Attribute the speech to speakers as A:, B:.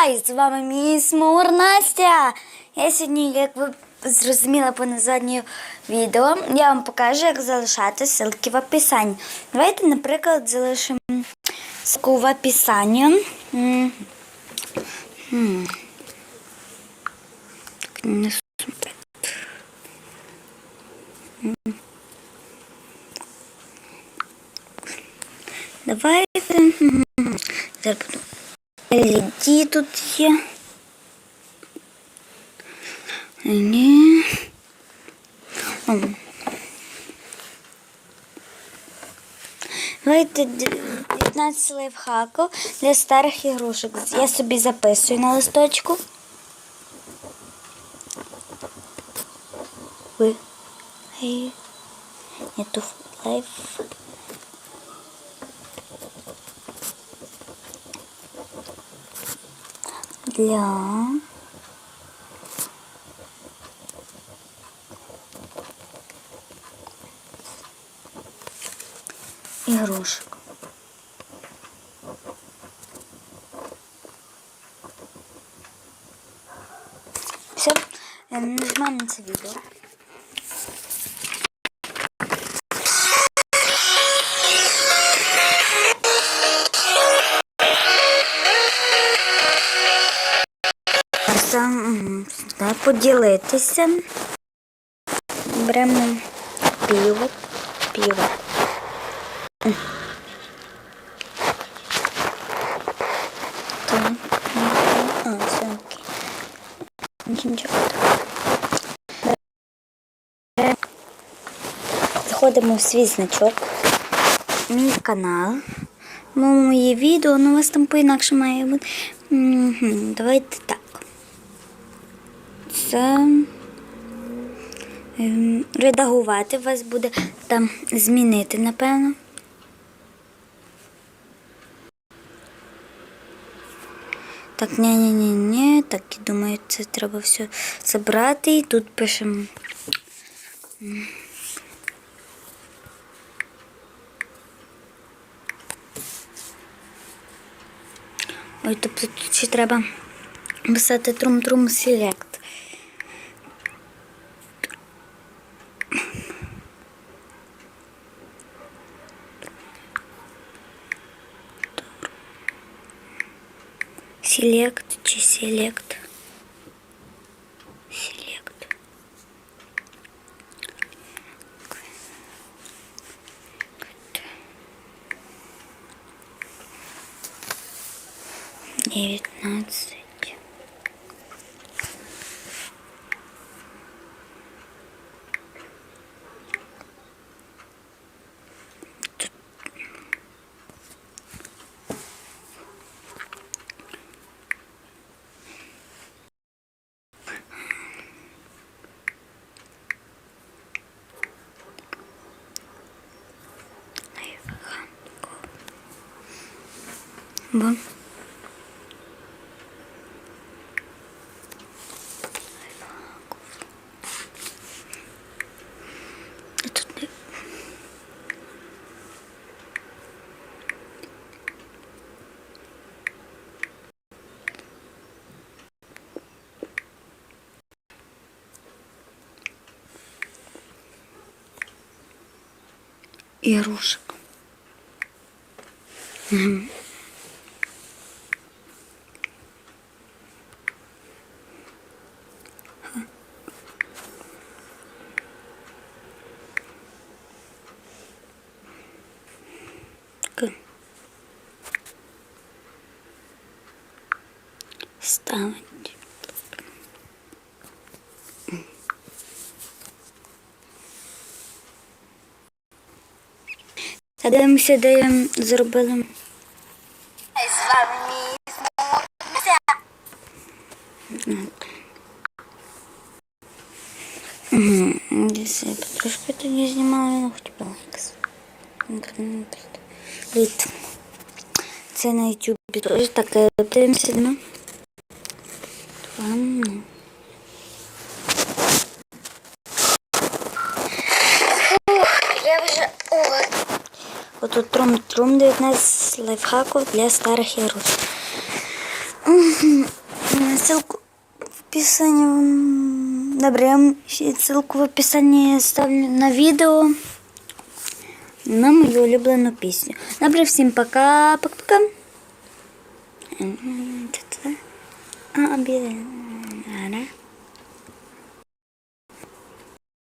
A: Хай! З вами міс Маур Настя. Я сьогодні, як ви зрозуміли по названню відео, я вам покажу, як залишати ссылки в описанні. Давайте, наприклад, залишимо ссылку в описанні. Так. Давайте. Зараз буду. LED тут є. Ні. Давайте 19 лайфхаків для старих ігрушок. Я собі записую на листочку. Ви. Гей. Нету лайф. Для ігрушок. Все, нажимаємо на це відео. Сам поділитися. Беремо пиво. Пиво. Так. Все окей. Нічого. Заходимо в свій значок. Мій канал. Моє відео, ну у вас там по-інакше має бути. Давайте так. Це ем, редагувати вас буде там змінити, напевно. Так, ні ні ні ні Так, я думаю, це треба все забрати. І тут пишемо. Ой, тобто тут ще треба писати трум-трум селект. Селект чи селект? Селект. Девятнадцать. Бо. А тут не- Ігрушек. Мгм. К. Ставить. Та дивимося, де я зробила.
B: З вами міс Муся.
A: Угу. Десь я трошки тоді знімала, ну хоч балакс. Літ. Це на ютубі теж так е, дивимося, ну.
B: Я вже.
A: Отут трум-трум 19 лайфхаків для старих ігрушок. Ссылку в описании. Добре, я ссылку в описанні ставлю на відео на мою улюблену пісню. Добре, всім пока. Пока-пока.